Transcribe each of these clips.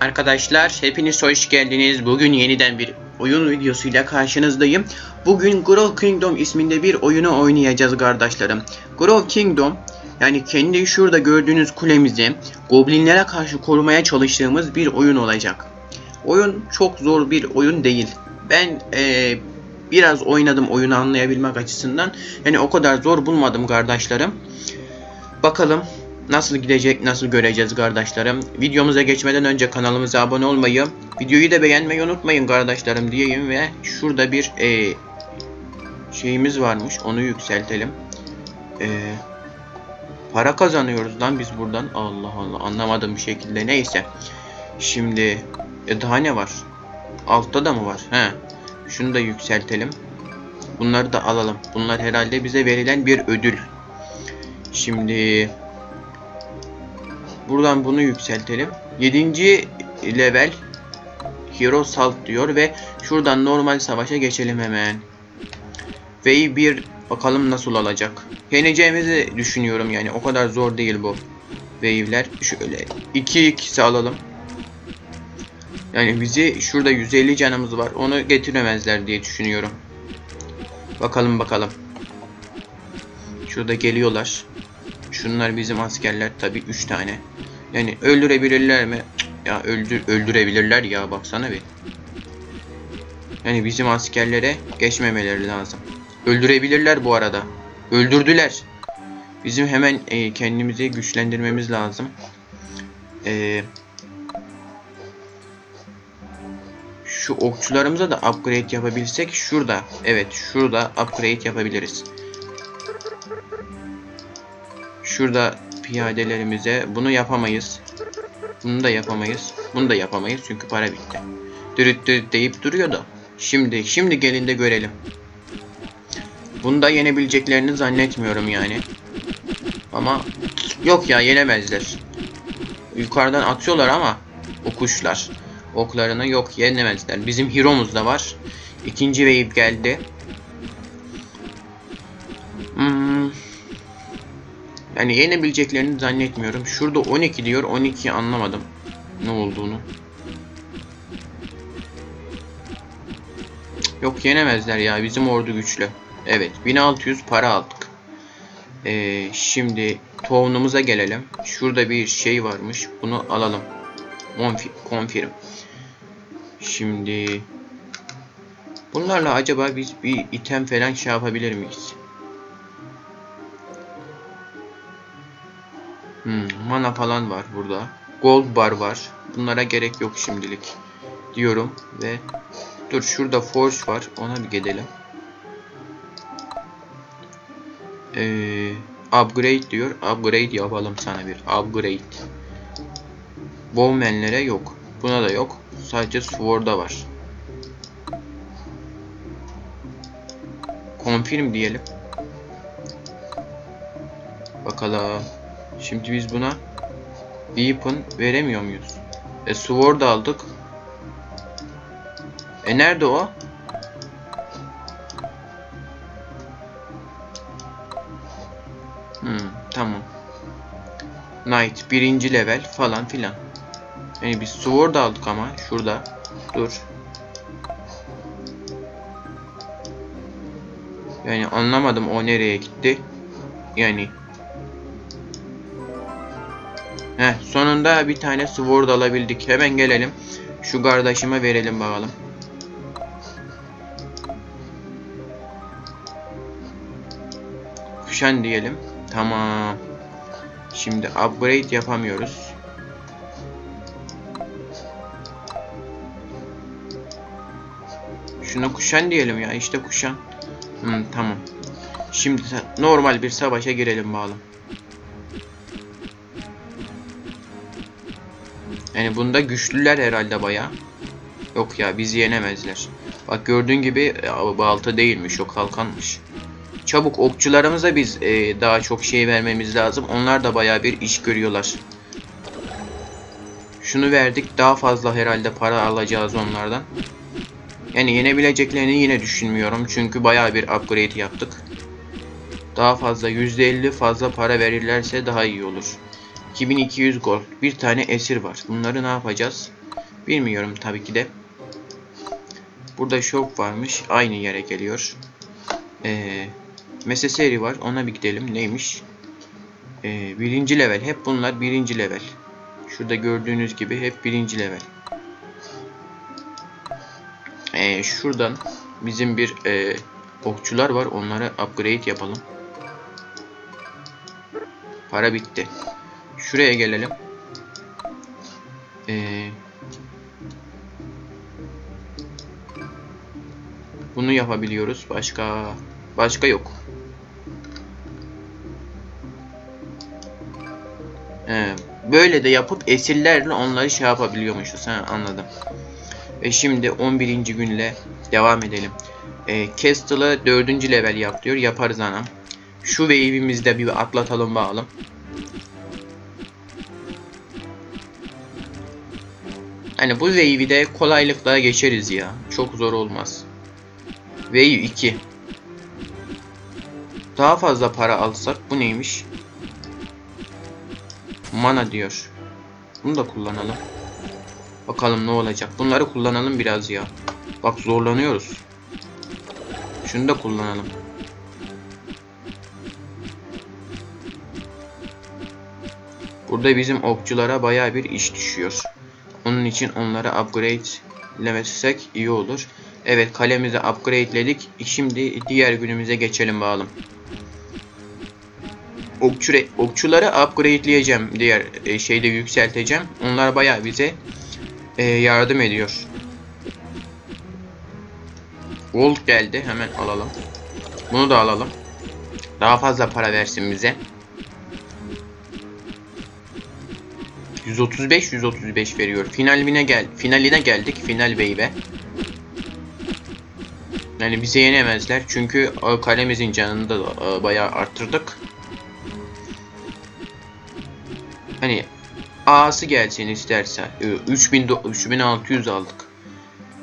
Arkadaşlar hepiniz hoş geldiniz. Bugün yeniden bir oyun videosuyla karşınızdayım. Bugün Grow Kingdom isminde bir oyunu oynayacağız kardeşlerim. Grow Kingdom yani kendi şurada gördüğünüz kulemizi goblinlere karşı korumaya çalıştığımız bir oyun olacak. Oyun çok zor bir oyun değil. Ben eee, biraz oynadım oyunu anlayabilmek açısından. Yani o kadar zor bulmadım kardeşlerim. Bakalım nasıl gidecek, nasıl göreceğiz kardeşlerim. Videomuza geçmeden önce kanalımıza abone olmayı, videoyu da beğenmeyi unutmayın kardeşlerim diyeyim ve şurada bir e, şeyimiz varmış. Onu yükseltelim. E, para kazanıyoruz lan biz buradan. Allah Allah anlamadığım bir şekilde. Neyse. Şimdi e, daha ne var? Altta da mı var? He. Şunu da yükseltelim. Bunları da alalım. Bunlar herhalde bize verilen bir ödül. Şimdi buradan bunu yükseltelim. 7. level Hero Salt diyor ve şuradan normal savaşa geçelim hemen. Ve bir bakalım nasıl olacak. Yeneceğimizi düşünüyorum yani o kadar zor değil bu. Wave'ler şöyle 2 ikisi alalım. Yani bizi şurada 150 canımız var. Onu getiremezler diye düşünüyorum. Bakalım bakalım. Şurada geliyorlar. Şunlar bizim askerler tabi 3 tane. Yani öldürebilirler mi? Ya öldür öldürebilirler ya baksana bir. Yani bizim askerlere geçmemeleri lazım. Öldürebilirler bu arada. Öldürdüler. Bizim hemen e, kendimizi güçlendirmemiz lazım. E, şu okçularımıza da upgrade yapabilsek şurada. Evet şurada upgrade yapabiliriz. Şurada piyadelerimize bunu yapamayız. Bunu da yapamayız. Bunu da yapamayız çünkü para bitti. Dürüt dürüt deyip duruyordu. Şimdi şimdi gelin de görelim. Bunu da yenebileceklerini zannetmiyorum yani. Ama yok ya yenemezler. Yukarıdan atıyorlar ama o kuşlar. Oklarını yok yenemezler. Bizim Hero'muz da var. İkinci wave geldi. Yani yenebileceklerini zannetmiyorum. Şurada 12 diyor. 12'yi anlamadım. Ne olduğunu. Yok yenemezler ya. Bizim ordu güçlü. Evet. 1600 para aldık. Ee, şimdi tohumumuza gelelim. Şurada bir şey varmış. Bunu alalım. Confirm. Şimdi bunlarla acaba biz bir item falan şey yapabilir miyiz? Hmm, mana falan var burada. Gold bar var. Bunlara gerek yok şimdilik. Diyorum ve dur şurada forge var. Ona bir gidelim. Ee, upgrade diyor. Upgrade yapalım sana bir. Upgrade. Bowman'lere yok. Buna da yok. Sadece Sword'a var. Confirm diyelim. Bakalım. Şimdi biz buna Weapon veremiyor muyuz? E Sword aldık. E nerede o? Hmm, tamam. Knight birinci level falan filan. Yani biz sword aldık ama şurada. Dur. Yani anlamadım o nereye gitti. Yani. Heh sonunda bir tane sword alabildik. Hemen gelelim. Şu kardeşime verelim bakalım. Kuşan diyelim. Tamam. Şimdi upgrade yapamıyoruz. Şuna kuşan diyelim ya. işte kuşan. Hmm, tamam. Şimdi normal bir savaşa girelim bakalım. Yani bunda güçlüler herhalde baya. Yok ya bizi yenemezler. Bak gördüğün gibi e, balta değilmiş o kalkanmış. Çabuk okçularımıza biz e, daha çok şey vermemiz lazım. Onlar da baya bir iş görüyorlar. Şunu verdik daha fazla herhalde para alacağız onlardan. Yani yenebileceklerini yine düşünmüyorum. Çünkü baya bir upgrade yaptık. Daha fazla %50 fazla para verirlerse daha iyi olur. 2200 gold. Bir tane esir var. Bunları ne yapacağız? Bilmiyorum tabii ki de. Burada şok varmış. Aynı yere geliyor. Ee, Meseseri var. Ona bir gidelim. Neymiş? Ee, birinci level. Hep bunlar birinci level. Şurada gördüğünüz gibi hep birinci level. Ee, şuradan bizim bir e, okçular var. Onları upgrade yapalım. Para bitti. Şuraya gelelim. Ee, bunu yapabiliyoruz. Başka başka yok. Ee, böyle de yapıp esirlerle onları şey yapabiliyormuşuz. Ha, anladım. Ve şimdi 11. günle devam edelim. Ee, Castle'ı 4. level yap diyor. Yaparız anam. Şu wave'imizi de bir atlatalım bakalım. Hani bu wave'i de kolaylıkla geçeriz ya. Çok zor olmaz. Wave 2. Daha fazla para alsak bu neymiş? Mana diyor. Bunu da kullanalım. Bakalım ne olacak. Bunları kullanalım biraz ya. Bak zorlanıyoruz. Şunu da kullanalım. Burada bizim okçulara baya bir iş düşüyor. İçin onları upgrade'lemesek iyi olur. Evet kalemizi upgrade'ledik. Şimdi diğer günümüze geçelim bakalım. Okçu, okçuları upgrade'leyeceğim. Diğer e, şeyde yükselteceğim. Onlar baya bize e, yardım ediyor. Gold geldi. Hemen alalım. Bunu da alalım. Daha fazla para versin bize. 135 135 veriyor. Finaline gel finaline geldik. Final wave'e. Yani bize yenemezler çünkü e, kalemizin canını da e, bayağı arttırdık. Hani A'sı gelsin isterse. E, 3000 3600 aldık.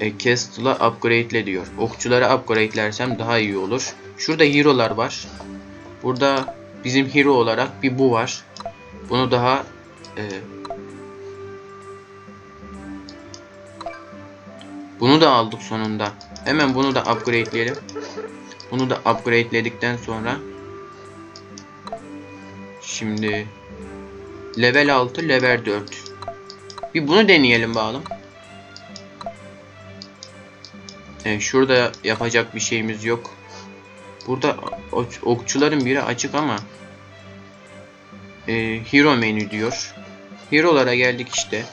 E, Castle'a upgrade'le diyor. Okçulara upgrade'lersem daha iyi olur. Şurada hero'lar var. Burada bizim hero olarak bir bu var. Bunu daha e, Bunu da aldık sonunda. Hemen bunu da upgrade'leyelim. Bunu da upgrade'ledikten sonra Şimdi level 6, level 4. Bir bunu deneyelim bakalım. Evet, şurada yapacak bir şeyimiz yok. Burada okçuların biri açık ama e, hero menü diyor. Hero'lara geldik işte.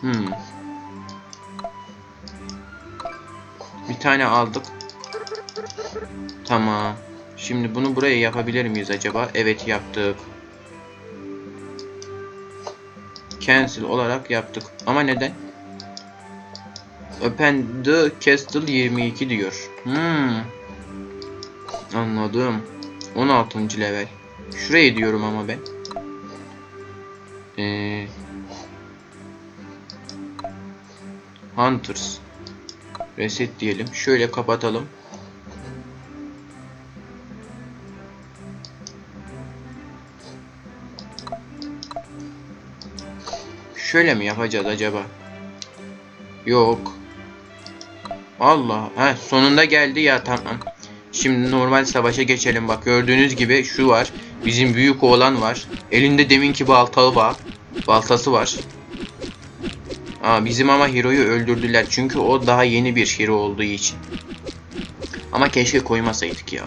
Hmm. Bir tane aldık. Tamam. Şimdi bunu buraya yapabilir miyiz acaba? Evet yaptık. Cancel olarak yaptık. Ama neden? Open the castle 22 diyor. Hmm. Anladım. 16. level. Şuraya diyorum ama ben. Ee, Hunters. Reset diyelim. Şöyle kapatalım. Şöyle mi yapacağız acaba? Yok. Allah. Ha sonunda geldi ya tamam. Şimdi normal savaşa geçelim. Bak gördüğünüz gibi şu var. Bizim büyük oğlan var. Elinde deminki baltalı var. Baltası var. Aa, bizim ama Hero'yu öldürdüler. Çünkü o daha yeni bir Hero olduğu için. Ama keşke koymasaydık ya.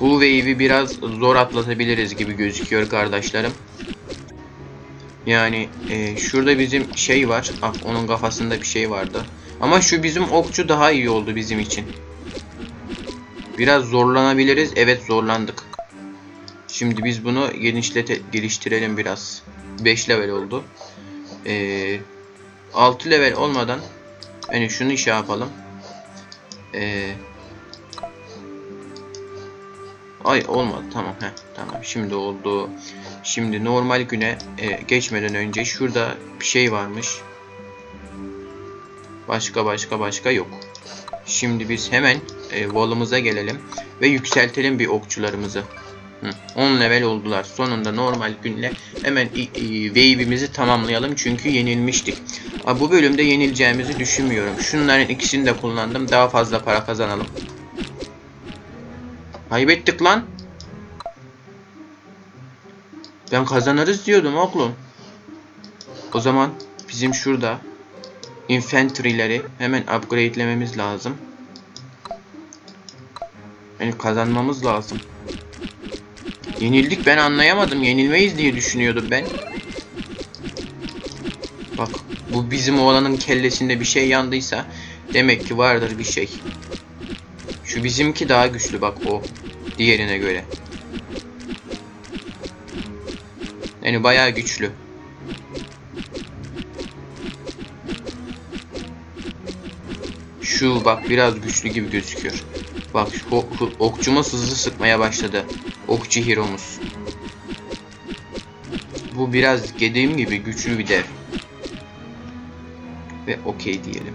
Bu wave'i biraz zor atlatabiliriz gibi gözüküyor kardeşlerim. Yani e, şurada bizim şey var. Ah onun kafasında bir şey vardı. Ama şu bizim okçu daha iyi oldu bizim için. Biraz zorlanabiliriz. Evet zorlandık. Şimdi biz bunu genişlete geliştirelim biraz. 5 level oldu. Ee, 6 level olmadan hani şunu şey yapalım. Ee, ay olmadı tamam heh, tamam şimdi oldu. Şimdi normal güne e, geçmeden önce şurada bir şey varmış. Başka başka başka yok. Şimdi biz hemen e, volumuza gelelim ve yükseltelim bir okçularımızı. Hı, 10 level oldular. Sonunda normal günle hemen wave'imizi tamamlayalım çünkü yenilmiştik. Ama bu bölümde yenileceğimizi düşünmüyorum. Şunların ikisini de kullandım. Daha fazla para kazanalım. Kaybettik lan. Ben kazanırız diyordum oğlum. O zaman bizim şurada infantry'leri hemen upgrade'lememiz lazım. Yani kazanmamız lazım. Yenildik ben anlayamadım. Yenilmeyiz diye düşünüyordum ben. Bak bu bizim oğlanın kellesinde bir şey yandıysa demek ki vardır bir şey. Şu bizimki daha güçlü bak o diğerine göre. Yani bayağı güçlü. Şu bak biraz güçlü gibi gözüküyor. Bak ho- okçumuz hızlı sıkmaya başladı. Okçu Hero'muz. Bu biraz dediğim gibi güçlü bir dev. Ve okey diyelim.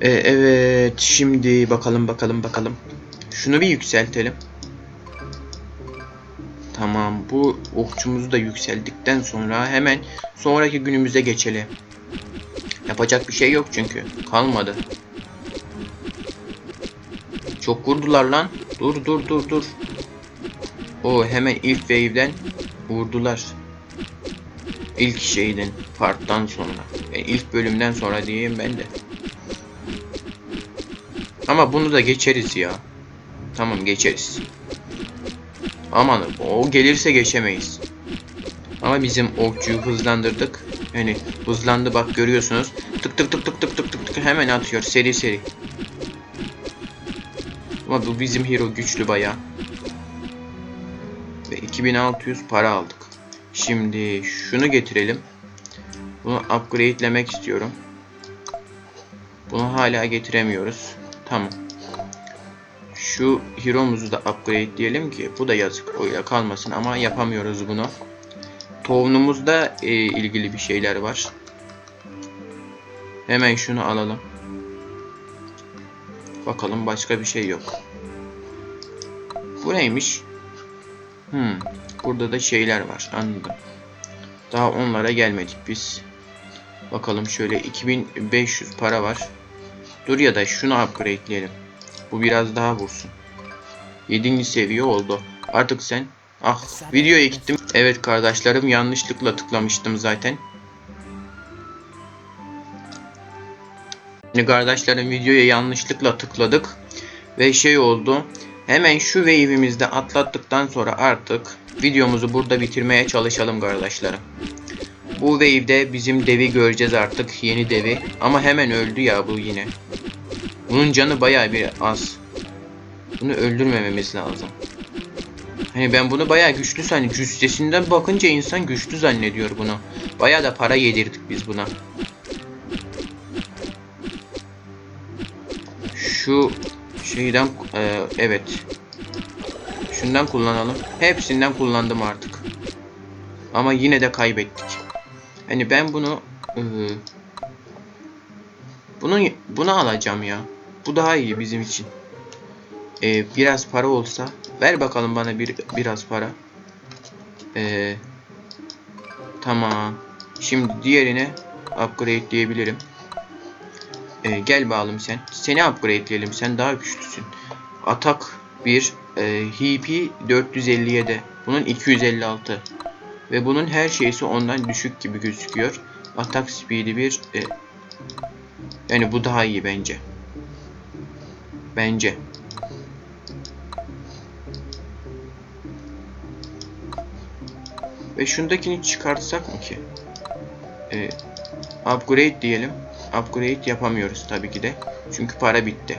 E, evet şimdi bakalım bakalım bakalım. Şunu bir yükseltelim. Tamam bu okçumuzu da yükseldikten sonra hemen sonraki günümüze geçelim. Yapacak bir şey yok çünkü. Kalmadı. Çok vurdular lan. Dur dur dur dur. O hemen ilk wave'den vurdular. İlk şeyden, parttan sonra. Yani ilk bölümden sonra diyeyim ben de. Ama bunu da geçeriz ya. Tamam geçeriz. Aman o gelirse geçemeyiz. Ama bizim okçuyu hızlandırdık. Yani hızlandı bak görüyorsunuz. Tık tık tık tık tık tık tık tık hemen atıyor seri seri. Ama bu bizim hero güçlü baya. Ve 2600 para aldık. Şimdi şunu getirelim. Bunu upgrade'lemek istiyorum. Bunu hala getiremiyoruz. Tamam. Şu hero'muzu da upgrade diyelim ki bu da yazık öyle kalmasın ama yapamıyoruz bunu. Tohumumuzda e, ilgili bir şeyler var. Hemen şunu alalım. Bakalım başka bir şey yok. Bu neymiş? Hmm, burada da şeyler var anladım. Daha onlara gelmedik biz. Bakalım şöyle 2500 para var. Dur ya da şunu upgrade'leyelim. Bu biraz daha vursun. 7. seviye oldu. Artık sen Ah videoya gittim. Evet kardeşlerim yanlışlıkla tıklamıştım zaten. Şimdi kardeşlerim videoya yanlışlıkla tıkladık. Ve şey oldu. Hemen şu wave'imizde atlattıktan sonra artık videomuzu burada bitirmeye çalışalım kardeşlerim. Bu wave'de bizim devi göreceğiz artık. Yeni devi. Ama hemen öldü ya bu yine. Bunun canı bayağı bir az. Bunu öldürmememiz lazım. Hani ben bunu bayağı güçlü sanıyorum. Cüssesinden bakınca insan güçlü zannediyor bunu. Bayağı da para yedirdik biz buna. Şu şeyden e, evet. Şundan kullanalım. Hepsinden kullandım artık. Ama yine de kaybettik. Hani ben bunu e, bunu bunu alacağım ya. Bu daha iyi bizim için. E, biraz para olsa ver bakalım bana bir biraz para. E, tamam. Şimdi diğerine upgrade diyebilirim. E, gel bakalım sen. Seni upgrade'leyelim. Sen daha güçlüsün. Atak 1, e, HP 457. Bunun 256. Ve bunun her şeysi ondan düşük gibi gözüküyor. Atak speed'i 1. E, yani bu daha iyi bence. Bence. Ve şundakini çıkartsak mı ki? Ee, upgrade diyelim. Upgrade yapamıyoruz tabii ki de. Çünkü para bitti.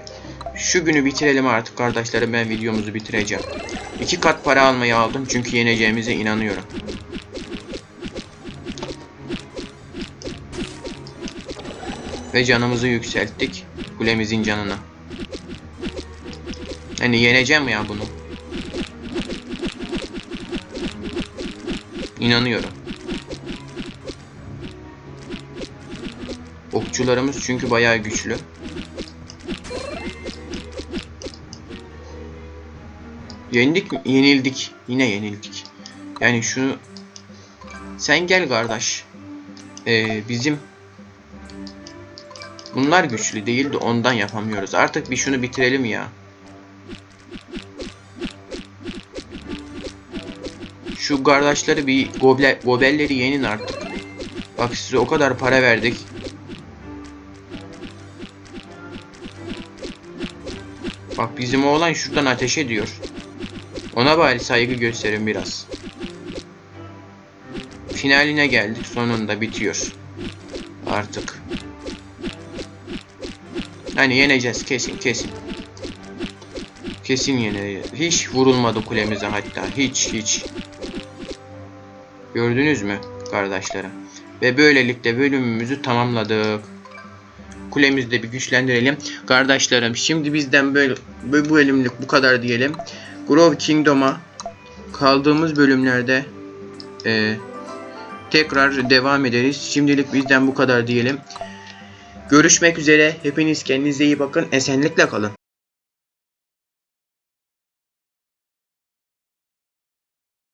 Şu günü bitirelim artık kardeşlerim. Ben videomuzu bitireceğim. İki kat para almayı aldım. Çünkü yeneceğimize inanıyorum. Ve canımızı yükselttik. Kulemizin canına. Hani yeneceğim ya bunu. İnanıyorum. Okçularımız çünkü bayağı güçlü. Yendik mi? Yenildik. Yine yenildik. Yani şunu sen gel kardeş. Ee, bizim bunlar güçlü değil de ondan yapamıyoruz. Artık bir şunu bitirelim ya. Şu kardeşleri bir goble, gobelleri yenin artık. Bak size o kadar para verdik. Bak bizim oğlan şuradan ateş ediyor. Ona bari saygı gösterin biraz. Finaline geldik. Sonunda bitiyor. Artık. Hani yeneceğiz kesin kesin. Kesin yeneceğiz. Hiç vurulmadı kulemize hatta. Hiç hiç. Gördünüz mü kardeşlerim? Ve böylelikle bölümümüzü tamamladık. Kulemizi de bir güçlendirelim. Kardeşlerim şimdi bizden böyle bu bölümlük bu kadar diyelim. Grove Kingdom'a kaldığımız bölümlerde e, tekrar devam ederiz. Şimdilik bizden bu kadar diyelim. Görüşmek üzere. Hepiniz kendinize iyi bakın. Esenlikle kalın.